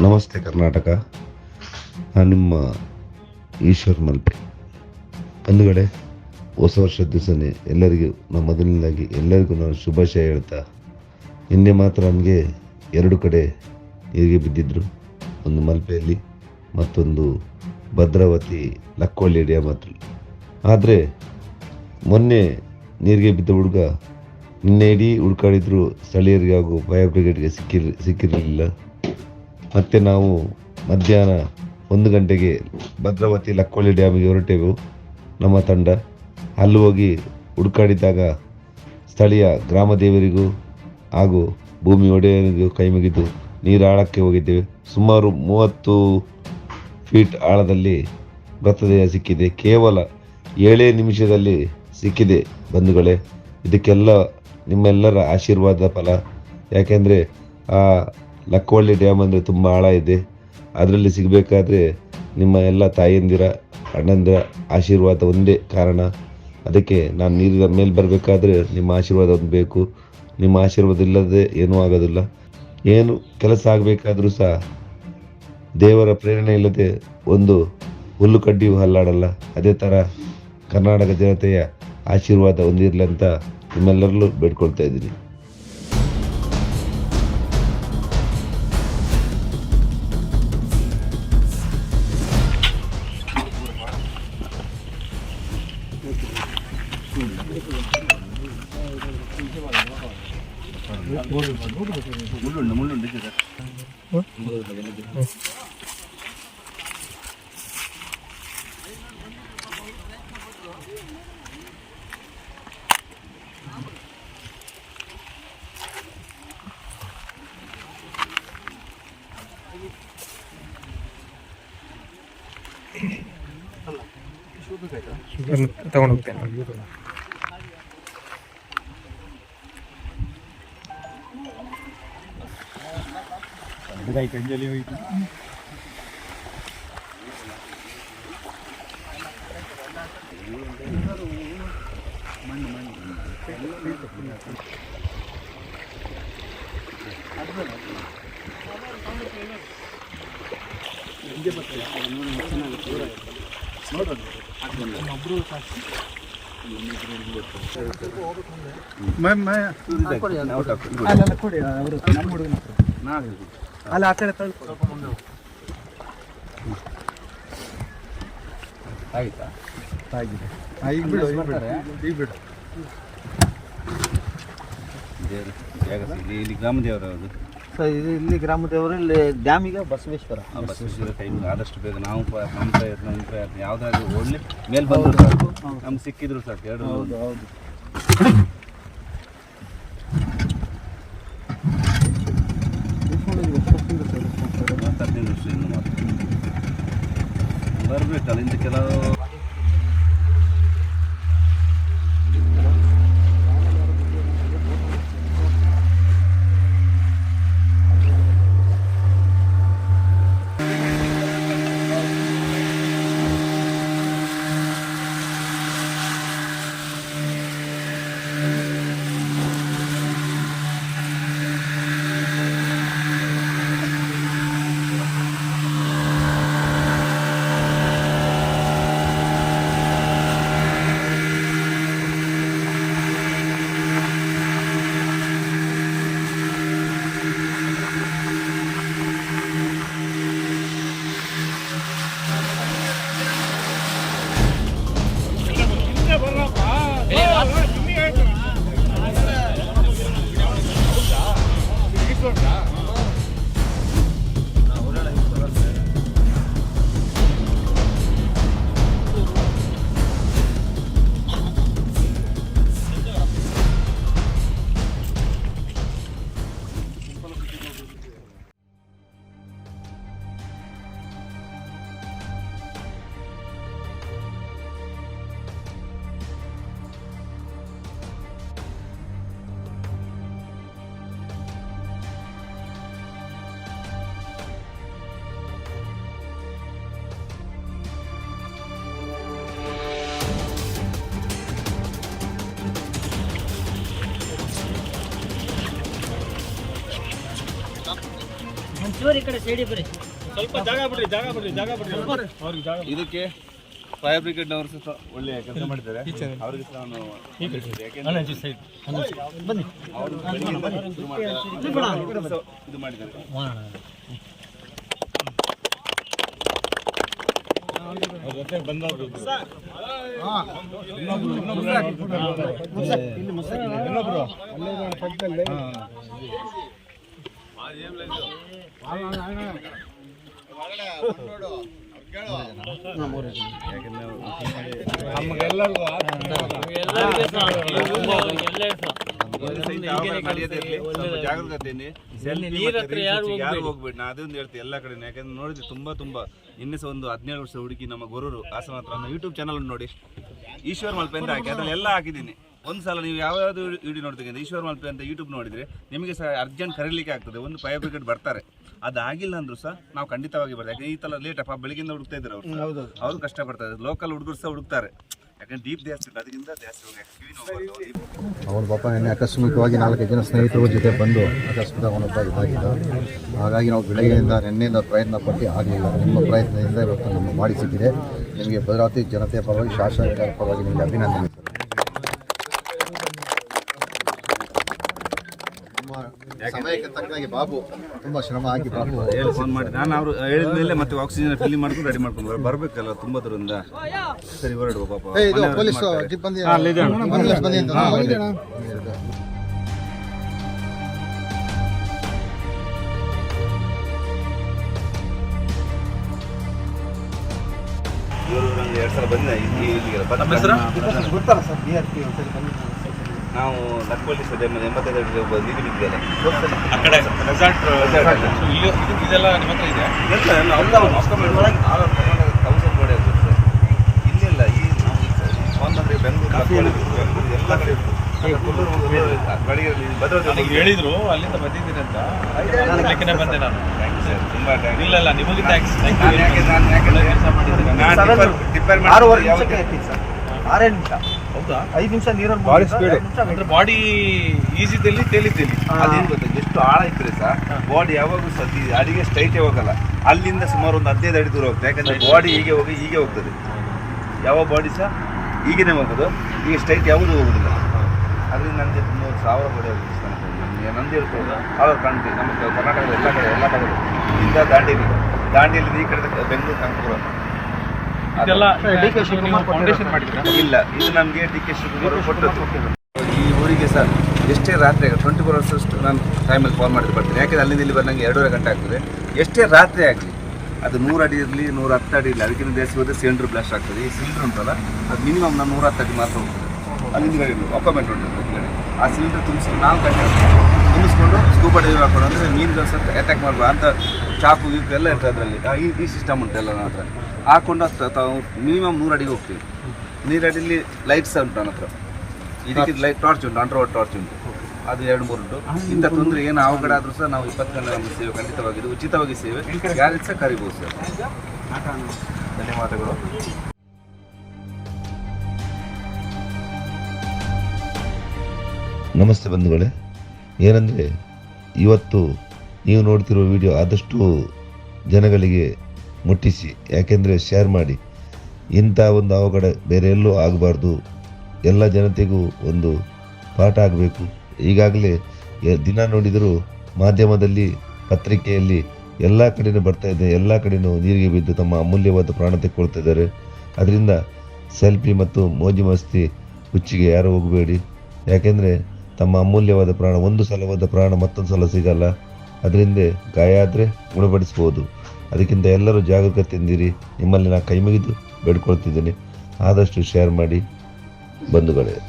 ನಮಸ್ತೆ ಕರ್ನಾಟಕ. ನಾನು ನಿಮ್ಮ ಈಶ್ವರ್ ಮಲ್ಪೆ. ಒಂದುಗಡೆ ಹೊಸ ವರ್ಷದ ದಿವಸನೇ ಎಲ್ಲರಿಗೂ, ನಮ್ಮ ಮೊದಲನೇದಾಗಿ ಎಲ್ಲರಿಗೂ ನಾನು ಶುಭಾಶಯ ಹೇಳ್ತಾ, ನಿನ್ನೆ ಮಾತ್ರ ನನಗೆ ಎರಡು ಕಡೆ ನೀರಿಗೆ ಬಿದ್ದಿದ್ದರು ಒಂದು ಮಲ್ಪೆಯಲ್ಲಿ, ಮತ್ತೊಂದು ಭದ್ರಾವತಿ ಲಕ್ಕೋಳ್ಳಿ ಡ್ಯಾಮ್ ಮಾತ್ರ. ಆದರೆ, ಮೊನ್ನೆ ನೀರಿಗೆ ಬಿದ್ದ ಹುಡುಗ, ನಿನ್ನೆ ಇಡೀ ಹುಡುಕಾಡಿದ್ರು ಸ್ಥಳೀಯರಿಗೆ ಹಾಗೂ ಫೈರ್ ಬ್ರಿಗೇಡ್ಗೆ ಸಿಕ್ಕಿರ್, ಸಿಕ್ಕಿರಲಿಲ್ಲ. ಮತ್ತೆ ನಾವು ಮಧ್ಯಾಹ್ನ ಒಂದು ಗಂಟೆಗೆ ಭದ್ರಾವತಿ ಲಕ್ಕೋಳಿ ಡ್ಯಾಮಿಗೆ ಹೊರಟೆವು. ನಮ್ಮ ತಂಡ ಅಲ್ಲಿ ಹೋಗಿ ಹುಡುಕಾಡಿದಾಗ ಸ್ಥಳೀಯ ಗ್ರಾಮ ದೇವರಿಗೂ ಹಾಗೂ ಭೂಮಿ ಒಡೆಯರಿಗೂ ಕೈ ಮುಗಿದು ನೀರು ಆಳಕ್ಕೆ ಹೋಗಿದ್ದೇವೆ. ಸುಮಾರು ಮೂವತ್ತು ಫೀಟ್ ಆಳದಲ್ಲಿ ಮೃತದೇಹ ಸಿಕ್ಕಿದೆ. ಕೇವಲ ಏಳೇ ನಿಮಿಷದಲ್ಲಿ ಸಿಕ್ಕಿದೆ ಬಂಧುಗಳೇ. ಇದಕ್ಕೆಲ್ಲ ನಿಮ್ಮೆಲ್ಲರ ಆಶೀರ್ವಾದ ಫಲ. ಯಾಕೆಂದರೆ ಆ ಲಕ್ಕವಳ್ಳಿ ಡ್ಯಾಮ್ ಅಂದರೆ ತುಂಬ ಆಳ ಇದೆ. ಅದರಲ್ಲಿ ಸಿಗಬೇಕಾದ್ರೆ ನಿಮ್ಮ ಎಲ್ಲ ತಾಯಂದಿರ, ಅಣ್ಣಂದಿರ ಆಶೀರ್ವಾದ ಒಂದೇ ಕಾರಣ. ಅದಕ್ಕೆ ನಾನು ನೀರಿನ ಮೇಲೆ ಬರಬೇಕಾದ್ರೆ ನಿಮ್ಮ ಆಶೀರ್ವಾದ ಒಂದು ಬೇಕು. ನಿಮ್ಮ ಆಶೀರ್ವಾದ ಇಲ್ಲದೆ ಏನೂ ಆಗೋದಿಲ್ಲ. ಏನು ಕೆಲಸ ಆಗಬೇಕಾದರೂ ಸಹ ದೇವರ ಪ್ರೇರಣೆ ಇಲ್ಲದೆ ಒಂದು ಹುಲ್ಲು ಕಡ್ಡಿಯೂ ಹಲ್ಲಾಡಲ್ಲ. ಅದೇ ಥರ ಕರ್ನಾಟಕ ಜನತೆಯ ಆಶೀರ್ವಾದ ಹೊಂದಿರಲಿ ಅಂತ ನಿಮ್ಮೆಲ್ಲರಲ್ಲೂ ಬೇಡ್ಕೊಳ್ತಾ ಇದ್ದೀನಿ. ಮುಳ್ಳುಂಡು ಮುಳ್ಳುಂಡು ಇದೆ ತಗೊಂಡು ಹೋಗ್ತೇನೆ ಅಲ್ಲ ಆ ಕಡೆ ಆಯ್ತಾ? ಆಗಿದೆ. ಈಗ ಬಿಡು ಈಗ ಬಿಡು. ಈಗ ಬಿಡು. ದೇವರು ಜಾಗ ಸಿಗಲಿ. ಇಲ್ಲಿ ಗ್ರಾಮ ದೇವರು ಅದು ಸರ್ ಇದು ಇಲ್ಲಿ ಗ್ರಾಮ ದೇವರು ಇಲ್ಲಿ ಡ್ಯಾಮಿಗೆ ಬಸವೇಶ್ವರ. ಬಸವೇಶ್ವರ ಟೈಮ್ ಟೈಮಿಗೆ ಆದಷ್ಟು ಬೇಗ ನಾವು ಪ- ನಮ್ಮ ಪ್ರಯತ್ನ ನಮ್ಮ ಪ್ರಯತ್ನ. ಯಾವುದಾದ್ರು ಒಳ್ಳೆ ಮೇಲೆ ಬಂದ್ರು ಸಾಕು. ನಮ್ಗೆ ಸಿಕ್ಕಿದ್ರು ಸಾಕು. ಎರಡು ಹೌದು. ಹೌದು ಹತ್ತು ಹದಿನೈದು ವರ್ಷ ಇನ್ನು ಮಾತ್ರ ಬರಬೇಕಲ್ಲ ಇಂಥ ಕೆಲವು ಈ ಕಡೆ ಸೈಡಿ ಬರ್ರಿ. ಇದಕ್ಕೆ ಫೈರ್ ಬ್ರಿಗೇಡ್ನವರು ಸಹ ಒಳ್ಳೆ ಕೆಲಸ ಮಾಡಿದ್ದಾರೆ ಅವ್ರಿಗೆ ಸಹ ನಾನು ಅವರು ಸಹ ಇದು ಮಾಡಿದ್ದಾರೆ. ಸ್ವಲ್ಪ ಜಾಗರೂಕತೆಯಿಂದ ಹೋಗ್ಬೇಡಿ ನಾ ಅದೊಂದು ಹೇಳ್ತೀನಿ ಎಲ್ಲ ಕಡೆ ಯಾಕಂದ್ರೆ ನೋಡಿದ್ರೆ ತುಂಬಾ ತುಂಬಾ ಸಹ ಒಂದು ಹದಿನೇಳು ವರ್ಷ ಹುಡುಗಿ ನಮ್ಮ ಗುರುರು ಹಾಸನ ಹತ್ರ ಯೂಟ್ಯೂಬ್ ಚಾನಲ್ ನೋಡಿ ಈಶ್ವರ್ ಮಲ್ಪೆ ಅಂತ ಹಾಕಿ ಅದ್ರಲ್ಲಿ ಎಲ್ಲ ಹಾಕಿದ್ದೀನಿ ಒಂದು ಸಲ ನೀವು ಯಾವ್ಯಾವ್ದು ವಿಡಿಯೋ ನೋಡ್ತೀನಿ ಈಶ್ವರ್ ಮಲ್ಪೆ ಅಂತ ಯೂಟ್ಯೂಬ್ ನೋಡಿದ್ರೆ ನಿಮಗೆ ಸಹ ಅರ್ಜೆಂಟ್ ಕರೀಲಿಕ್ಕೆ ಆಗ್ತದೆ ಒಂದು ಫೈವ್ ಬ್ರಿಗೇಡ್ ಬರ್ತಾರೆ ಅದಾಗಿಲ್ಲ ಅಂದ್ರು ಸಹ ನಾವು ಖಂಡಿತವಾಗಿ ಬರ್ತೀವಿ. ಯಾಕಂದ್ರೆ ಈ ತರ ಲೇಟ್ ಅಪ್ಪ ಬೆಳಗಿಂದ ಹುಡುಕ್ತಾ ಇದ್ದಾರೆ ಅವರು ಅವರು ಕಷ್ಟಪಡ್ತಾರೆ ಲೋಕಲ್ ಹುಡುಗರು ಸಹ ಹುಡುಕ್ತಾರೆ. ಯಾಕಂದ್ರೆ ಡೀಪ್ ಜಾಸ್ತಿ ಅದರಿಂದ ಅದಕ್ಕಿಂತ ಜಾಸ್ತಿ ಅವನು ಪಾಪ ನಿನ್ನೆ ಆಕಸ್ಮಿಕವಾಗಿ ನಾಲ್ಕು ಜನ ಸ್ನೇಹಿತರ ಜೊತೆ ಬಂದು ಅಕಸ್ಮಿಕ ಅವನೊಬ್ಬ ಇದಾಗಿದ್ದ ಹಾಗಾಗಿ ನಾವು ಬೆಳಗ್ಗೆಯಿಂದ ನಿನ್ನೆಯಿಂದ ಪ್ರಯತ್ನ ಪಟ್ಟು ಆಗಲಿಲ್ಲ. ನಿಮ್ಮ ಪ್ರಯತ್ನದಿಂದ ಇವತ್ತು ನಮ್ಮ ಮಾಡಿ ಸಿಕ್ಕಿದೆ ನಿಮಗೆ ಭದ್ರಾವತಿ ಜನತೆ ಪರವಾಗಿ ಶಾಸಕರ ಪರವಾಗಿ ನಿಮಗೆ ಅಭಿನಂದನೆ ನಿಮ್ಮ ಸಮಯಕ್ಕೆ ತಕ್ಕಾಗಿ ಬಾಬು ತುಂಬಾ ಶ್ರಮ ಹಾಕಿ ಬಾಬು ಹೇಳಿ ಫೋನ್ ಮಾಡಿ ನಾನು ಅವರು ಹೇಳಿದ ಮೇಲೆ ಮತ್ತೆ ಆಕ್ಸಿಜನ್ ಫಿಲ್ ಮಾಡ್ಕೊಂಡು ರೆಡಿ ಮಾಡ್ಕೊಂಡು ಬರಬೇಕಲ್ಲ ತುಂಬಾ ದೂರದಿಂದ ಸರಿ ಹೊರಡುವ ಪಾಪ. ಏ, ಇದು ಪೊಲೀಸ್ ಜಿಪ್ ಬಂದಿ ಆಂಬುಲೆನ್ಸ್ ಬಂದಿ ಅಂತ. ಇವರು ನಂಗೆ ಎರಡು ಸಲ ಇಲ್ಲಿ ಇಲ್ಲಿಗೆ ಬಂದ ಸರ್ ನಾವು ನಕ್ಕುವಲ್ಲಿ ಸದ್ಯ ಎಂಬತ್ತೈದು ನೀರು ಬಿದ್ದಿದ್ದಾರೆ ಆ ಕಡೆ ರೆಸಾರ್ಟ್ ಇಲ್ಲಿ ಇದೆಲ್ಲ ನಿಮ್ಮ ಹತ್ರ ಇದೆ ಇಲ್ಲಿಲ್ಲ ಈ ಬೆಂಗಳೂರು ಬೆಂಗಳೂರು ಎಲ್ಲ ಕಡೆ. ಕೊಲ್ಲೂರು, ನನಗೆ ಹೇಳಿದ್ರು ಅಲ್ಲಿಂದ ಬಂದಿದ್ದೀನಿ ಅಂತ. ಬಂದೆ ನಾನು. ತುಂಬಾ. ಇಲ್ಲ ಇಲ್ಲ ನಿಮಗೆ ಥ್ಯಾಂಕ್ಸ್ ನಾನು ಯಾಕೆ ನಾನು ಯಾಕೆ ಕೆಲಸ ಮಾಡಿದ್ದೀನಿ ನಾನು ಟಿಪ್ಪರ್ ಟಿಪ್ಪರ್ ಮಾಡಿ ಆರೂವರೆ ಯಾವತ್ತೂ- ನಿಮಿಷಕ್ಕೆ ಎತ್ತೀನಿ ಸರ್. ಆರೇ ನಿಮಿಷ. ಹೌದಾ? ಐದು ನಿಮಿಷ ನೀರಲ್ಲಿ ಬಾಡಿ ಸ್ಪೀಡ್ ಅಂದ್ರೆ ಬಾಡಿ ಈಜಿದಲ್ಲಿ ತೇಲಿದ್ದಲ್ಲಿ ಅದೇನು ಗೊತ್ತಾ ಎಷ್ಟು ಆಳ ಇದ್ರೆ ಸಹ ಬಾಡಿ ಯಾವಾಗಲೂ ಸತಿ ಅಡಿಗೆ ಸ್ಟ್ರೈಟೇ ಹೋಗಲ್ಲ. ಅಲ್ಲಿಂದ ಸುಮಾರು ಒಂದು ಹದಿನೈದು ಅಡಿ ದೂರ ಹೋಗುತ್ತೆ ಯಾಕಂದ್ರೆ ಬಾಡಿ ಹೀಗೆ ಹೋಗಿ ಹೀಗೆ ಹೋಗ್ತದೆ. ಯಾವ ಬಾಡಿ ಸಹ ಈಗೇನೆ ಹೋಗೋದು. ಈಗ ಸ್ಟ್ರೈಟ್ ಯಾವುದು ಹೋಗುದಿಲ್ಲ. ಅದರಿಂದ ನನಗೆ ಮೂರು ಸಾವಿರ ಕೋಟಿ ನನಗೆ ನಂದು ಇರ್ತದೆ ಅವ್ರು ಕಾಣ್ತೀವಿ. ನಮ್ಮ ಕರ್ನಾಟಕದ ಎಲ್ಲ ಕಡೆ ಎಲ್ಲ ಕಡೆ. ಇಂದ ದಾಂಡೇಲಿ ದಾಂಡೇಲಿ ಈ ಕಡೆ ಬೆಂಗಳೂರು ಕಾಣ್ಪುರ ಇದೆಲ್ಲ ಡಿ ಕೆ ಶಿವಕುಮಾರ್ ಫೌಂಡೇಶನ್ ಮಾಡಿದ್ರ ಇಲ್ಲ ಇದು ನಮಗೆ ಡಿ ಕೆ ಶಿವಕುಮಾರ್ ಕೊಟ್ಟದ್ದು. ಈ ಊರಿಗೆ ಸರ್ ಎಷ್ಟೇ ರಾತ್ರಿ ಆಗಲಿ ಟ್ವೆಂಟಿ ಫೋರ್ ಅವರ್ಸ್ ಅಷ್ಟು ನಾನು ಟೈಮಲ್ಲಿ ಕಾಲ್ ಮಾಡಿದ್ರೆ ಬರ್ತೀನಿ. ಯಾಕೆಂದ್ರೆ ಅಲ್ಲಿಂದ ಇಲ್ಲಿ ಬರೋಂಗೆ ಎರಡೂವರೆ ಗಂಟೆ ಆಗ್ತದೆ. ಎಷ್ಟೇ ರಾತ್ರಿ ಆಗಲಿ ಅದು ನೂರು ಅಡಿ ಇರಲಿ ನೂರ ಹತ್ತು ಅಡಿ ಇರಲಿ ಅದಕ್ಕಿಂತ ಜಾಸ್ತಿ ಹೋದರೆ ಸಿಲಿಂಡರ್ ಬ್ಲಾಸ್ಟ್ ಆಗ್ತದೆ. ಈ ಸಿಲಿಂಡರ್ ಉಂಟಲ್ಲ ಅದು ಮಿನಿಮಮ್ ನಾನು ನೂರ ಹತ್ತು ಅಡಿ ಮಾತ್ರ ಹೋಗ್ತದೆ. ಅಲ್ಲಿಂದ ಗಾಡಿ ಅಕ್ವಮೆಂಟ್ ಉಂಟು ಹಿಂದ್ಗಡೆ. ಆ ಸಿಲಿಂಡರ್ ತುಂಬಿಸ್ಕೊಂಡು ನಾವು ಕಟ್ಟಿ ತುಂಬಿಸ್ಕೊಂಡು ಸ್ಕೂಬಾ ಡೈವ್ ಹಾಕೊಂಡು ಅಂದರೆ ಮೀನು ಸಹ ಅಟ್ಯಾಕ್ ಮಾಡ್ಬೋದು ಅಂತ ಚಾಕು ಗೀಕು ಎಲ್ಲ ಇರ್ತದೆ ಅದರಲ್ಲಿ. ಈ ಈ ಸಿಸ್ಟಮ್ ಉಂಟು ಎಲ್ಲ ನನ್ನ ಹತ್ರ ಹಾಕೊಂಡು ಅಷ್ಟು ತಾವು ಮಿನಿಮಮ್ ನೂರಡಿಗೆ ಅಡಿಗೆ ಹೋಗ್ತೀವಿ. ನೀರಡಿಲಿ ಅಡಿಲಿ ಲೈಟ್ಸ್ ಉಂಟು ನನ್ನ ಹತ್ರ. ಇದಕ್ಕೆ ಲೈಟ್ ಟಾರ್ಚ್ ಉಂಟು ಅಂಡರ್ ವಾಟರ್ ಟಾರ್ಚ್ ಉಂಟು. ಅದು ಎರಡು ಮೂರು ಉಂಟು. ಇಂಥ ತೊಂದರೆ ಏನು ಅವಘಡ ಆದರೂ ಸಹ ನಾವು ಇಪ್ಪತ್ತು ಗಂಟೆ ನಮ್ಮ ಸೇವೆ ಖಂಡಿತವಾಗಿ ಇದು ಉಚಿತವಾಗಿ ಸೇವೆ. ಯಾರಿಗೆ ಸಹ ಕರಿಬೋದು ಸರ್. ಧನ್ಯವಾದಗಳು. ನಮಸ್ತೆ ಬಂಧುಗಳೇ. ಏನಂದರೆ ಇವತ್ತು ನೀವು ನೋಡ್ತಿರೋ ವಿಡಿಯೋ ಆದಷ್ಟು ಜನಗಳಿಗೆ ಮುಟ್ಟಿಸಿ, ಯಾಕೆಂದರೆ ಶೇರ್ ಮಾಡಿ. ಇಂಥ ಒಂದು ಅವಘಡ ಬೇರೆ ಎಲ್ಲೂ ಆಗಬಾರ್ದು. ಎಲ್ಲ ಜನತೆಗೂ ಒಂದು ಪಾಠ ಆಗಬೇಕು. ಈಗಾಗಲೇ ದಿನ ನೋಡಿದರೂ ಮಾಧ್ಯಮದಲ್ಲಿ, ಪತ್ರಿಕೆಯಲ್ಲಿ ಎಲ್ಲ ಕಡೆಯೂ ಬರ್ತಾ ಇದೆ. ಎಲ್ಲ ಕಡೆಯೂ ನೀರಿಗೆ ಬಿದ್ದು ತಮ್ಮ ಅಮೂಲ್ಯವಾದ ಪ್ರಾಣ ತೆಕ್ಕೊಳ್ತಾ ಅದರಿಂದ ಸೆಲ್ಫಿ ಮತ್ತು ಮೋಜು ಮಸ್ತಿ ಹುಚ್ಚಿಗೆ ಯಾರು ಹೋಗಬೇಡಿ. ಯಾಕೆಂದರೆ ತಮ್ಮ ಅಮೂಲ್ಯವಾದ ಪ್ರಾಣ, ಒಂದು ಸಲವಾದ ಪ್ರಾಣ ಮತ್ತೊಂದು ಸಲ ಸಿಗಲ್ಲ. ಅದರಿಂದ ಗಾಯ ಆದರೆ ಗುಣಪಡಿಸ್ಬೋದು. ಅದಕ್ಕಿಂತ ಎಲ್ಲರೂ ಜಾಗರೂಕತೆಯಿಂದಿರಿ ನಿಮ್ಮಲ್ಲಿ ನಾನು ಕೈ ಮುಗಿದು ಬೇಡ್ಕೊಳ್ತಿದ್ದೀನಿ. ಆದಷ್ಟು ಶೇರ್ ಮಾಡಿ, ಬಂಧುಗಳೇ.